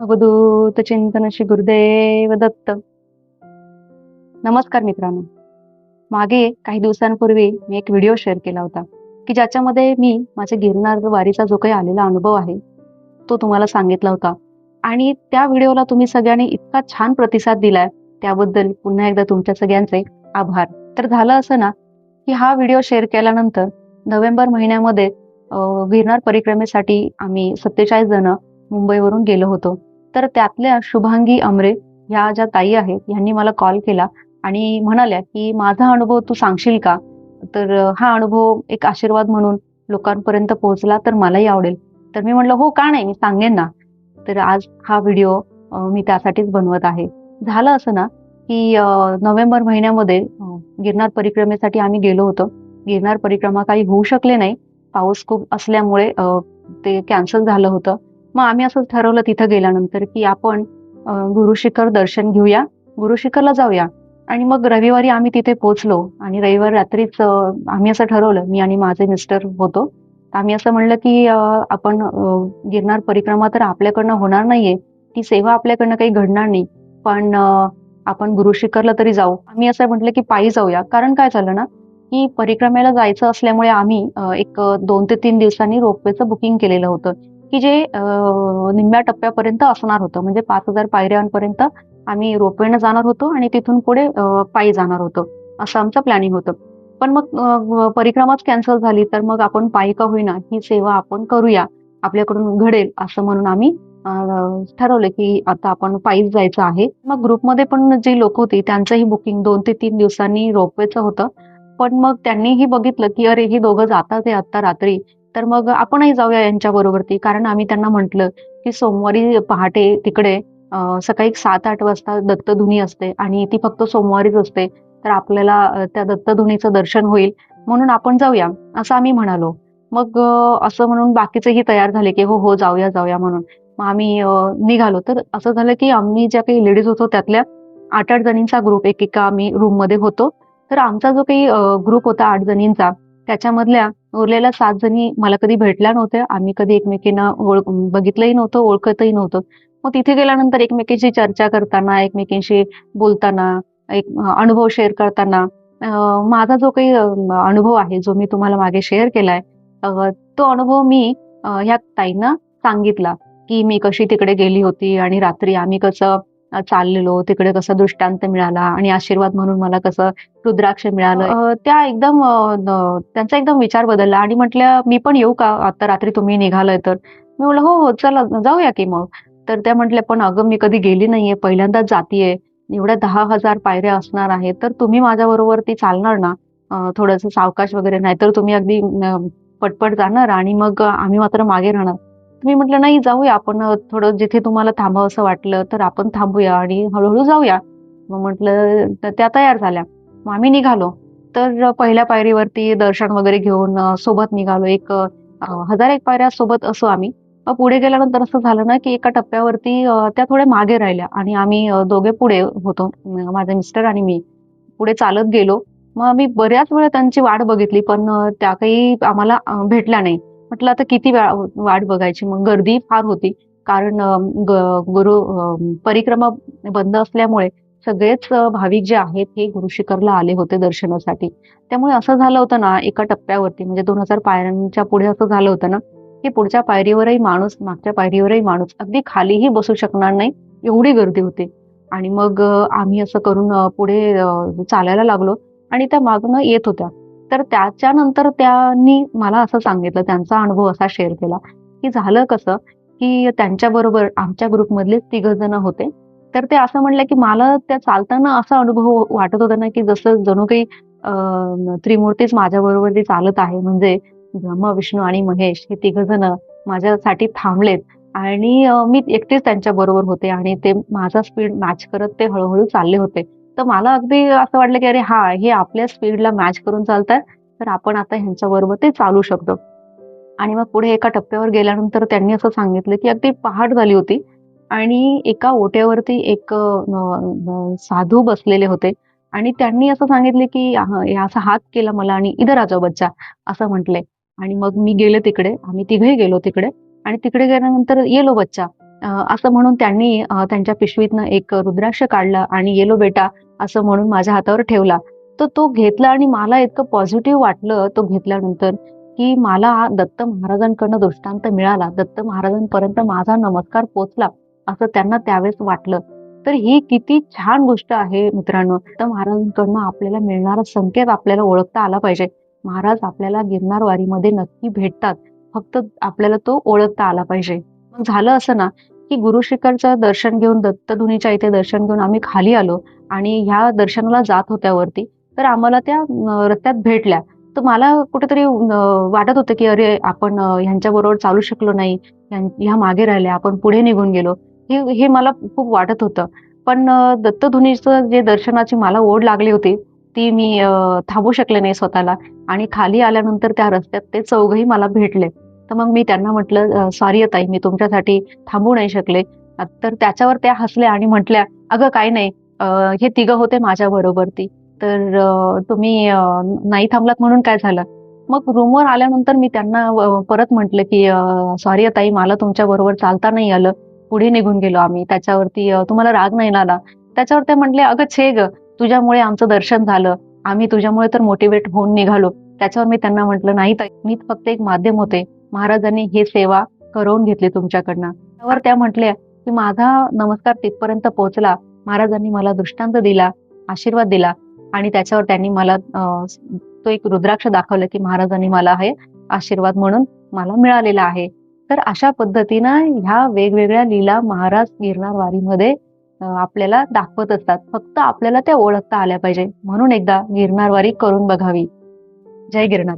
अवधूत चिंतन श्री गुरुदेव दत्त. नमस्कार मित्रांनो. मागे काही दिवसांपूर्वी मी एक व्हिडिओ शेअर केला होता की ज्याच्यामध्ये मी माझ्या गिरनार वारीचा जो काही आलेला अनुभव आहे तो तुम्हाला सांगितला होता. आणि त्या व्हिडिओला तुम्ही सगळ्यांनी इतका छान प्रतिसाद दिलाय त्याबद्दल पुन्हा एकदा तुमच्या सगळ्यांचे आभार. तर झालं असं ना की हा व्हिडिओ शेअर केल्यानंतर नोव्हेंबर महिन्यामध्ये गिरणार गिरनार परिक्रमेसाठी आम्ही सत्तेचाळीस जण मुंबईवरून गेलो होतो. तर त्यातल्या शुभांगी अमरे ह्या ज्या ताई आहेत यांनी मला कॉल केला आणि म्हणाल्या की माझा अनुभव तू सांगशील का? तर हा अनुभव एक आशीर्वाद म्हणून लोकांपर्यंत पोहोचला तर मलाही आवडेल. तर मी म्हटलं हो का नाही? मी सांगेन ना. तर आज हा व्हिडिओ मी त्यासाठीच बनवत आहे. झालं असं ना की नोव्हेंबर महिन्यामध्ये गिरनार परिक्रमेसाठी आम्ही गेलो होतो. गिरनार परिक्रमा काही होऊ शकले नाही. पाऊस खूप असल्यामुळे ते कॅन्सल झालं होतं. मग आम्ही असं ठरवलं तिथं गेल्यानंतर की आपण गुरुशिखर गुरु शिखर दर्शन घेऊया गुरु शिखरला जाऊया. आणि मग रविवारी आम्ही तिथे पोहोचलो. आणि रविवार रात्रीच आम्ही असं ठरवलं मी आणि माझे मिस्टर होतो. आम्ही असं म्हणलं की आपण गिरणार परिक्रमा तर आपल्याकडनं होणार नाहीये. ती सेवा आपल्याकडनं काही घडणार नाही. पण आपण गुरु शिखरला तरी जाऊ. आम्ही असं म्हटलं की पायी जाऊया. कारण काय झालं ना की परिक्रमेला जायचं असल्यामुळे आम्ही एक दोन ते तीन दिवसांनी रोपवेचं बुकिंग केलेलं होतं. की जे निम्म्या टप्प्यापर्यंत असणार होतं. म्हणजे पाच हजार पायऱ्यांपर्यंत आम्ही रोपवेनं जाणार होतो आणि तिथून पुढे पायी जाणार होतो. असं आमचं प्लॅनिंग होतं. पण मग परिक्रमाच कॅन्सल झाली तर मग आपण पायी का होईना ही सेवा आपण करूया. आपल्याकडून घडेल असं म्हणून आम्ही ठरवलं की आता आपण पायीच जायचं आहे. मग ग्रुपमध्ये पण जी लोक होती त्यांचंही बुकिंग दोन ते तीन दिवसांनी रोपवेचं होतं. पण मग त्यांनीही बघितलं की अरे ही दोघं जातात आहे आता रात्री. तर मग आपणही जाऊया यांच्या बरोबरती. कारण आम्ही त्यांना म्हटलं की सोमवारी पहाटे तिकडे सकाळी सात आठ वाजता दत्तधुनी असते आणि ती फक्त सोमवारीच असते. तर आपल्याला त्या दत्तधुनीचं दर्शन होईल. म्हणून आपण जाऊया असं आम्ही म्हणालो. मग असं म्हणून बाकीचेही तयार झाले की हो हो जाऊया जाऊया म्हणून. मग आम्ही निघालो. तर असं झालं की आम्ही ज्या काही लेडीज होतो त्यातल्या आठ आठ जणींचा ग्रुप एकेका आम्ही रूममध्ये होतो. तर आमचा जो काही ग्रुप होता आठ जणींचा त्याच्यामधल्या उरलेल्या सात जणी मला कधी भेटल्या नव्हत्या. आम्ही कधी एकमेकींना ओळख बघितलंही नव्हतं ओळखतही नव्हतं. मग तिथे गेल्यानंतर एकमेकींशी चर्चा करताना एकमेकींशी बोलताना एक अनुभव शेअर करताना माझा जो काही अनुभव आहे जो मी तुम्हाला मागे शेअर केलाय तो अनुभव मी ह्या ताईंना सांगितला की मी कशी तिकडे गेली होती आणि रात्री आम्ही कसं चाललेलो तिकडे कसं दृष्टांत मिळाला आणि आशीर्वाद म्हणून मला कसं रुद्राक्ष मिळालं. अं, त्या एकदम त्यांचा एकदम विचार बदलला आणि म्हटल्या मी पण येऊ का? आता रात्री तुम्ही निघालाय तर. मी म्हटलं हो हो चला जाऊया की मग. तर त्या म्हटल्या पण अगं मी कधी गेली नाहीये पहिल्यांदाच जातीये. एवढ्या दहा हजार पायऱ्या असणार आहेत तर तुम्ही माझ्या बरोबर ती चालणार ना? थोडस सावकाश वगैरे नाही तर तुम्ही अगदी पटपट जाणार आणि मग आम्ही मात्र मागे राहणार. तुम्ही म्हटलं नाही जाऊया आपण थोडं जिथे तुम्हाला थांबावंसं वाटलं तर आपण थांबूया आणि हळूहळू जाऊया. मग म्हटलं तर त्या तयार झाल्या. मग आम्ही निघालो. तर पहिल्या पायरीवरती दर्शन वगैरे घेऊन सोबत निघालो. एक हजार एक पायऱ्या सोबत असो आम्ही. मग पुढे गेल्यानंतर असं झालं ना की एका टप्प्यावरती त्या थोड्या मागे राहिल्या आणि आम्ही दोघे पुढे होतो माझे मिस्टर आणि मी. पुढे चालत गेलो. मग आम्ही बऱ्याच वेळा त्यांची वाट बघितली पण त्या काही आम्हाला भेटल्या नाही. म्हटलं आता किती वेळा वाट बघायची. मग गर्दी फार होती. कारण ग- गुरु परिक्रमा बंद असल्यामुळे सगळेच भाविक जे आहेत हे गुरुशिखरला आले होते दर्शनासाठी. त्यामुळे असं झालं होतं ना एका टप्प्यावरती म्हणजे दोन हजार पायऱ्यांच्या पुढे असं झालं होतं ना की पुढच्या पायरीवरही माणूस मागच्या पायरीवरही माणूस अगदी खालीही बसू शकणार नाही एवढी गर्दी होती. आणि मग आम्ही असं करून पुढे चालायला लागलो. आणि त्या मागनं येत होत्या. तर त्याच्यानंतर त्यांनी मला असं सांगितलं त्यांचा अनुभव असा शेअर केला की झालं कसं की त्यांच्या बरोबर आमच्या ग्रुपमधले तिघ जण होते. तर ते असं म्हणलं की मला त्या चालताना असा अनुभव वाटत होता ना की जसं जणू काही त्रिमूर्तीच माझ्याबरोबर ती चालत आहे म्हणजे ब्रह्मा विष्णू आणि महेश हे तिघ जण माझ्यासाठी थांबलेत. आणि मी एकटीच त्यांच्या बरोबर होते आणि ते माझा स्पीड मॅच करत ते हळूहळू चालले होते. तर मला अगदी असं वाटलं की अरे हा हे आपल्या स्पीडला मॅच करून चालतात तर आपण आता ह्यांच्या बरोबर ते चालू शकतो. आणि मग पुढे एका टप्प्यावर गेल्यानंतर त्यांनी असं सांगितलं की अगदी पहाट झाली होती आणि एका ओट्यावरती एक साधू बसलेले होते. आणि त्यांनी असं सांगितले की असा हात केला मला आणि इधर आजो बच्चा असं म्हटलंय आणि मग मी गेले तिकडे आम्ही तिघही गेलो तिकडे. आणि तिकडे गेल्यानंतर येलो बच्चा असं म्हणून त्यांनी त्यांच्या पिशवीतनं एक रुद्राक्ष काढला आणि येलो बेटा असं म्हणून माझ्या हातावर ठेवला. तर तो घेतला आणि मला इतकं पॉझिटिव्ह वाटलं तो घेतल्यानंतर की मला दत्त महाराजांकडनं दृष्टांत मिळाला. दत्त महाराजांपर्यंत माझा नमस्कार पोचला असं त्यांना त्यावेळेस वाटलं. तर ही किती छान गोष्ट आहे मित्रांनो. दत्त महाराजांकडनं आपल्याला मिळणारा संकेत आपल्याला ओळखता आला पाहिजे. महाराज आपल्याला गिरणार वारीमध्ये नक्की भेटतात. फक्त आपल्याला तो ओळखता आला पाहिजे. मग झालं असं ना की गुरु शिखरचं दर्शन घेऊन दत्तधुनीच्या इथे दर्शन घेऊन आम्ही खाली आलो आणि ह्या दर्शनाला जात होत्या वरती तर आम्हाला त्या रस्त्यात भेटल्या. तर मला कुठेतरी वाटत होतं की अरे आपण ह्यांच्या बरोबर चालू शकलो नाही. ह्या मागे राहिल्या आपण पुढे निघून गेलो. हे हे मला खूप वाटत होतं. पण दत्तधुनीचं जे दर्शनाची मला ओढ लागली होती ती मी थांबू शकले नाही स्वतःला. आणि खाली आल्यानंतर त्या रस्त्यात ते चौघही मला भेटले. तर मग मी त्यांना म्हटलं सॉरी ताई मी तुमच्यासाठी थांबू नाही शकले. तर त्याच्यावर त्या हसल्या आणि म्हटल्या अगं काही नाही हे तिघं होते माझ्या बरोबरती तर तुम्ही नाही थांबलात म्हणून काय झालं? मग रूमवर आल्यानंतर मी त्यांना परत म्हटलं की सॉरी ताई मला तुमच्या बरोबर चालता नाही आलं पुढे निघून गेलो आम्ही त्याच्यावरती तुम्हाला राग नाही आला? त्याच्यावर ते म्हटले अगं छे ग तुझ्यामुळे आमचं दर्शन झालं आम्ही तुझ्यामुळे तर मोटिवेट होऊन निघालो. त्याच्यावर मी त्यांना म्हटलं नाही ताई मी फक्त एक माध्यम होते महाराजांनी ही सेवा करवून घेतली तुमच्याकडनं. त्यावर त्या म्हटल्या की माझा नमस्कार तिथपर्यंत पोहोचला. महाराजांनी मला दृष्टांत दिला आशीर्वाद दिला आणि त्याच्यावर त्यांनी मला तो एक रुद्राक्ष दाखवलं की महाराजांनी मला हे आशीर्वाद म्हणून मला मिळालेला आहे. तर अशा पद्धतीनं ह्या वेगवेगळ्या लीला महाराज गिरणार वारीमध्ये आपल्याला दाखवत असतात. फक्त आपल्याला त्या ओळखता आल्या पाहिजे. म्हणून एकदा गिरनार वारी करून बघावी. जय गिरनार.